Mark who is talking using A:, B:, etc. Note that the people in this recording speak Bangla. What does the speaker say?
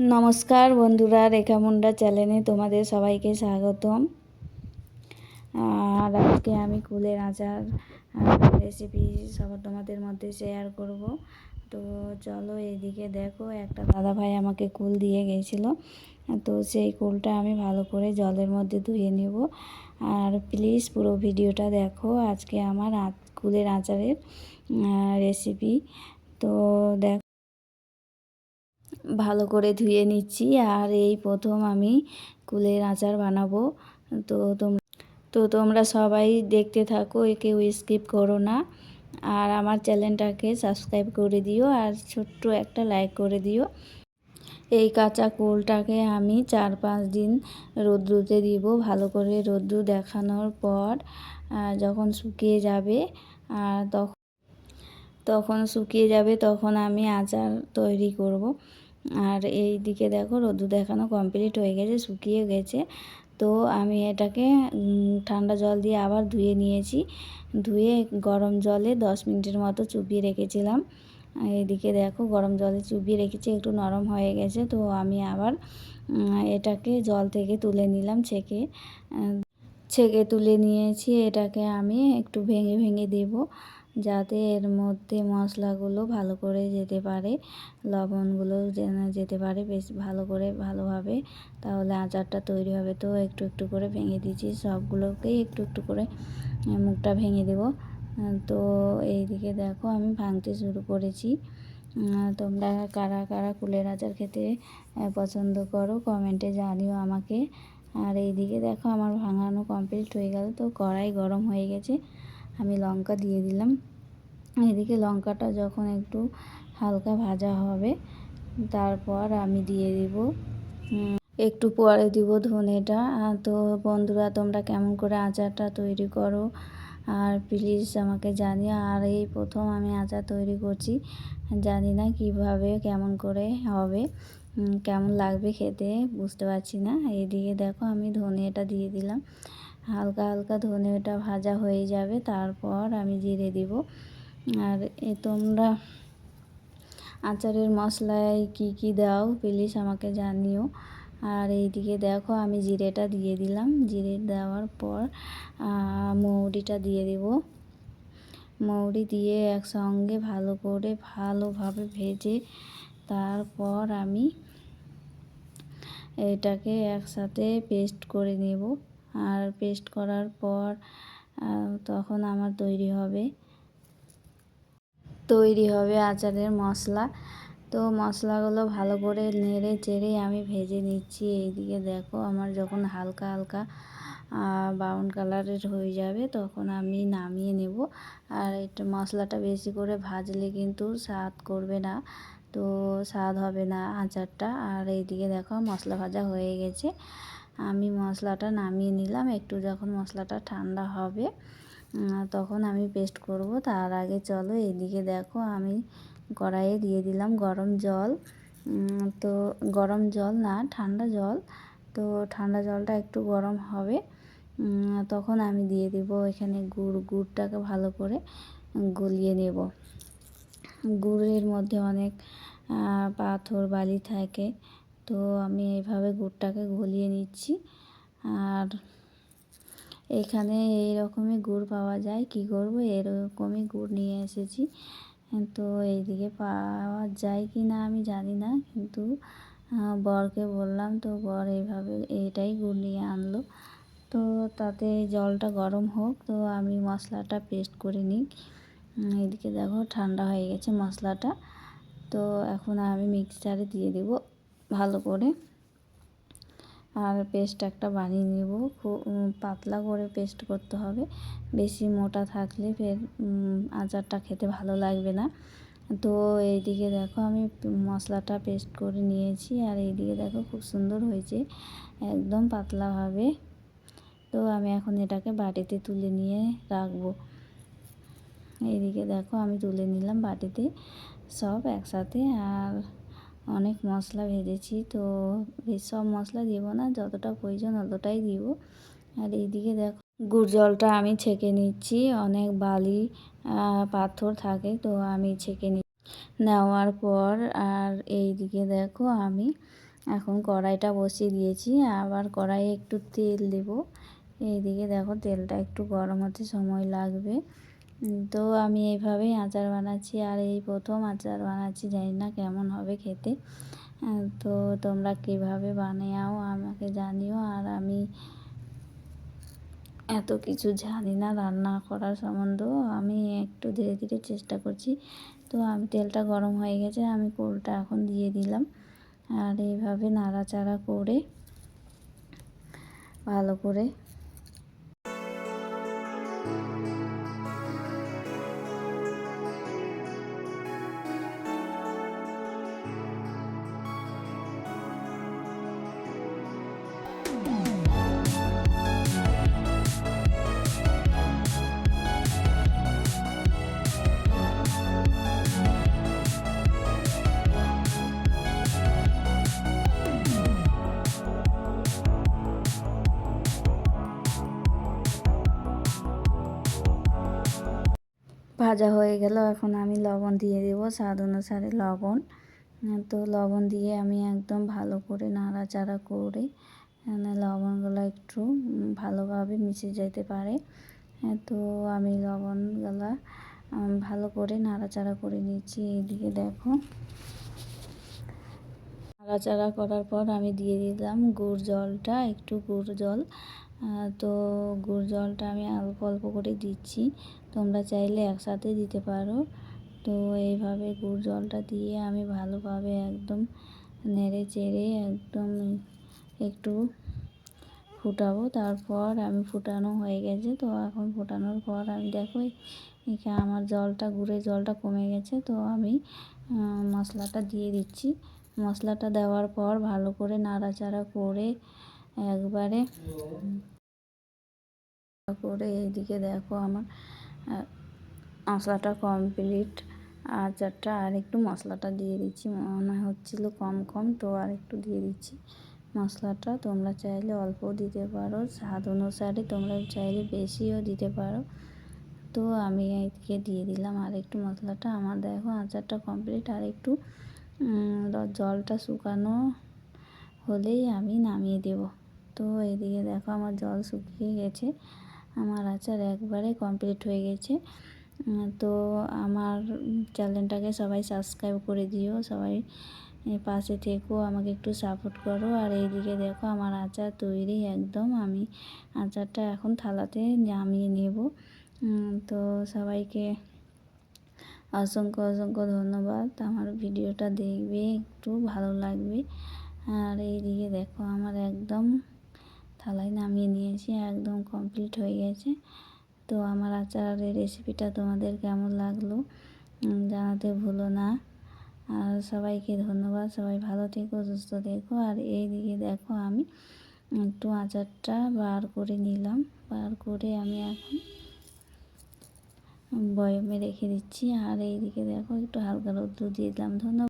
A: নমস্কার বন্ধুরা, রেখা মুন্ডা চ্যানেলে তোমাদের সবাইকে স্বাগতম। আর আজকে আমি কুলের আচার রেসিপি সব তোমাদের মধ্যে শেয়ার করব। তো চলো এইদিকে দেখো, একটা দাদা ভাই আমাকে কুল দিয়ে গেছিল। তো সেই কুলটা আমি ভালো করে জলের মধ্যে ধুয়ে নেব। আর প্লিজ পুরো ভিডিওটা দেখো, আজকে আমার কুলের আচারের রেসিপি তো দেখ ভালো করে ধুয়ে নিচ্ছি আর এই প্রথম আমি কুলের আচার বানাবো। তো তোমরা তো তোমরা সবাই দেখতে থাকো, কেউ স্কিপ করো না। আর আমার চ্যানেলটাকে সাবস্ক্রাইব করে দিও আর ছোট্ট একটা লাইক করে দিও। এই কাঁচা কুলটাকে আমি চার পাঁচ দিন রোদ্রুতে দিব, ভালো করে রোদ্রু দেখানোর পর যখন শুকিয়ে যাবে আর তখন তখন শুকিয়ে যাবে তখন আমি আচার তৈরি করব। আর এই দিকে দেখো রোদ্দু দেখানো কমপ্লিট হয়ে গেছে, শুকিয়ে গেছে। তো আমি এটাকে ঠান্ডা জল দিয়ে আবার ধুয়ে নিয়েছি। ধুয়ে গরম জলে দশ মিনিটের মতো চুপিয়ে রেখেছিলাম। এদিকে দেখো গরম জলে চুপিয়ে রেখেছি, একটু নরম হয়ে গেছে। তো আমি আবার এটাকে জল থেকে তুলে নিলাম ছেঁকে। ছেঁকে তুলে নিয়েছি, এটাকে আমি একটু ভেঙে ভেঙে দেবো। যাতে এর মধ্যে মশলাগুলো ভালো করে যেতে পারে, লবণগুলো যেন যেতে পারে, বেশ ভালো করে ভালোভাবে, তাহলে আচারটা তৈরি হবে। তো একটু একটু করে ভেঙে দিয়েছি, সবগুলোকেই একটু একটু করে মুখটা ভেঙে দেব। তো এই দিকে দেখো আমি ভাঙতে শুরু করেছি। তোমরা কারা কারা কুলের আচার খেতে পছন্দ করো কমেন্টে জানিও আমাকে। আর এইদিকে দেখো আমার ভাঙানো কমপ্লিট হয়ে গেল। তো কড়াই গরম হয়ে গেছে। আমি লঙ্কা দিয়ে দিলাম। এদিকে লঙ্কাটা যখন একটু হালকা ভাজা হবে, তারপর আমি দিয়ে দিব একটু পরে দিব ধনেটা। তো বন্ধুরা, তোমরা কেমন করে আচারটা তৈরি করো? আর প্লিজ আমাকে জানিও। আর এই প্রথম আমি আচার তৈরি করছি, জানি না কীভাবে, কেমন করে হবে কেমন লাগবে খেতে বুঝতে পারছি না। এইদিকে দেখো আমি ধনেটা দিয়ে দিলাম। হালকা হালকা ধনেটা ভাজা হয়ে যাবে। তারপর আমি জিরে দিব। আর এ তোমরা আচারের মশলায় কি কি দাও প্লিজ আমাকে জানিও। আর এইদিকে দেখো আমি জিরেটা দিয়ে দিলাম। জিরে দেওয়ার পর মৌরিটা দিয়ে দেব। মৌরি দিয়ে একসঙ্গে ভালো করে ভালোভাবে ভেজে তারপর আমি এটাকে একসাথে পেস্ট করে নেব। আর পেস্ট করার পর তখন আমার তৈরি হবে। তৈরি হবে আচারের মশলা। তো মশলাগুলো ভালো করে নেড়ে চেড়ে আমি ভেজে নিচ্ছি। এইদিকে দেখো আমার যখন হালকা হালকা ব্রাউন কালারের হয়ে যাবে, তখন আমি নামিয়ে নেব। আর এটা মশলাটা বেশি করে ভাজলে কিন্তু স্বাদ করবে না। তো স্বাদ হবে না আচারটা। আর এইদিকে দেখো মশলা ভাজা হয়ে গেছে। আমি মশলাটা নামিয়ে নিলাম। একটু যখন মশলাটা ঠান্ডা হবে তখন আমি পেস্ট করব। তার আগে চলো এদিকে দেখো আমি কড়াইয়ে দিয়ে দিলাম গরম জল। তো গরম জল না, ঠান্ডা জল। তো ঠান্ডা জলটা একটু গরম হবে। তখন আমি দিয়ে দিব এখানে গুড়। গুড়টাকে ভালো করে গলিয়ে নেব। গুড়ের মধ্যে অনেক পাথর, বালি থাকে। তো আমি এইভাবে গুড়টাকে গলিয়ে নিচ্ছি। আর এখানে এই রকমই গুড় পাওয়া যায়। কি করব? এরকমই গুড় নিয়ে এসেছি। তো এইদিকে পাওয়া যায় কি না আমি জানি না, কিন্তু বরকে বললাম তো বর এইভাবে এইটাই গুড় নিয়ে আনলো। তো তাতে জলটা গরম হোক, তো আমি মশলাটা পেস্ট করে নিই। এদিকে দেখো ঠান্ডা হয়ে গেছে মশলাটা। তো এখন আমি মিক্সচারে দিয়ে দেব। ভালো করে। আর পেস্ট একটা বানিয়ে নেব। খুব পাতলা করে পেস্ট করতে হবে। বেশি মোটা থাকলে ফের আচারটা খেতে ভালো লাগবে না। তো এইদিকে দেখো আমি মশলাটা পেস্ট করে নিয়েছি। আর এইদিকে দেখো খুব সুন্দর হয়েছে। একদম পাতলাভাবে। তো আমি এখন এটাকে বাটিতে তুলে নিয়ে রাখব। এইদিকে দেখো আমি তুলে নিলাম বাটিতে সব একসাথে। আর অনেক মশলা ভেজেছি, তো সব মশলা দিব না, যতটা প্রয়োজন অতটাই দিব। আর এইদিকে দেখো, গুড় জলটা আমি ছেঁকে নিচ্ছি, অনেক বালি পাথর থাকে, তো আমি ছেঁকে নি, নেওয়ার পর আর এই দিকে দেখো আমি এখন কড়াইটা বসিয়ে দিয়েছি, আবার কড়াইয়ে একটু তেল দেব। এইদিকে দেখো তেলটা একটু গরম হতে সময় লাগবে। তো আমি এইভাবেই আচার বানাচ্ছি আর এই প্রথম আচার বানাচ্ছি, জানি না কেমন হবে খেতে। তো তোমরা কীভাবে বানাও আমাকে জানিও। আর আমি এত কিছু জানি না রান্না করার সম্বন্ধ। আমি একটু ধীরে ধীরে চেষ্টা করছি। তো আমি তেলটা গরম হয়ে গেছে, আমি কোলটা এখন দিয়ে দিলাম। আর এইভাবে নাড়াচাড়া করে, ভালো করে ভাজা হয়ে গেল। এখন আমি লবণ দিয়ে দেবো, স্বাদ অনুসারে লবণ। তো লবণ দিয়ে আমি একদম ভালো করে নাড়াচাড়া করে লবণগুলো একটু ভালোভাবে মিশে যেতে পারে। তো আমি লবণগুলা ভালো করে নাড়াচাড়া করে নিচ্ছি এইদিকে দেখো। নাড়াচাড়া করার পর আমি দিয়ে দিলাম গুড় জলটা, একটু গুড় জল। তো গুড় জলটা আমি অল্প অল্প করে দিচ্ছি। তোমরা চাইলে একসাথে দিতে পারো। তো এইভাবে গুড় জলটা দিয়ে আমি ভালোভাবে একদম নেড়ে চেড়ে একদম একটু ফুটাবো। তারপর আমি ফুটানো হয়ে গেছে। তো এখন ফুটানোর পর আমি দেখো আমার জলটা, গুড়ের জলটা কমে গেছে। তো আমি মশলাটা দিয়ে দিচ্ছি। মশলাটা দেওয়ার পর ভালো করে নাড়াচাড়া করে একবারে করে এইদিকে দেখো আমার মশলাটা কমপ্লিট আচারটা আর একটু মশলাটা দিয়ে দিচ্ছি, মনে হচ্ছিল কম কম, তো আর একটু দিয়ে দিচ্ছি মশলাটা। তোমরা চাইলে অল্প দিতে পারো, স্বাদ অনুসারে তোমরা চাইলে বেশিও দিতে পারো। তো আমি এদিকে দিয়ে দিলাম আর একটু মশলাটা। আমার দেখো আচারটা কমপ্লিট আর একটু জলটা শুকানো হলেই আমি নামিয়ে দেব। তো এদিকে দেখো আমার জল শুকিয়ে গেছে। আমার আচার একবারে কমপ্লিট হয়ে গেছে। তো আমার চ্যানেলটাকে সবাই সাবস্ক্রাইব করে দিও, সবাই পাশে থেকো, আমাকে একটু সাপোর্ট করো। আর এইদিকে দেখো আমার আচার তৈরি একদম, আমি আচারটা এখন থালাতে নামিয়ে নেব। তো সবাইকে অসংখ্য অসংখ্য ধন্যবাদ। আমার ভিডিওটা দেখবে, একটু ভালো লাগবে। আর এইদিকে দেখো আমার একদম থালায় নামিয়ে নিয়েছি, একদম কমপ্লিট হয়ে গেছে। তো আমার আচারের রেসিপিটা তোমাদের কেমন লাগল? জানাতে ভুলো না। আর সবাইকে ধন্যবাদ। সবাই ভালো থেকো, সুস্থ থেকো। আর এই দিকে দেখো আমি একটু আচারটা বার করে নিলাম। বার করে আমি এখন বয়মে রেখে দিচ্ছি। আর এইদিকে দেখো একটু হালকা রোদ্দুর দিয়ে দিলাম। ধন্যবাদ।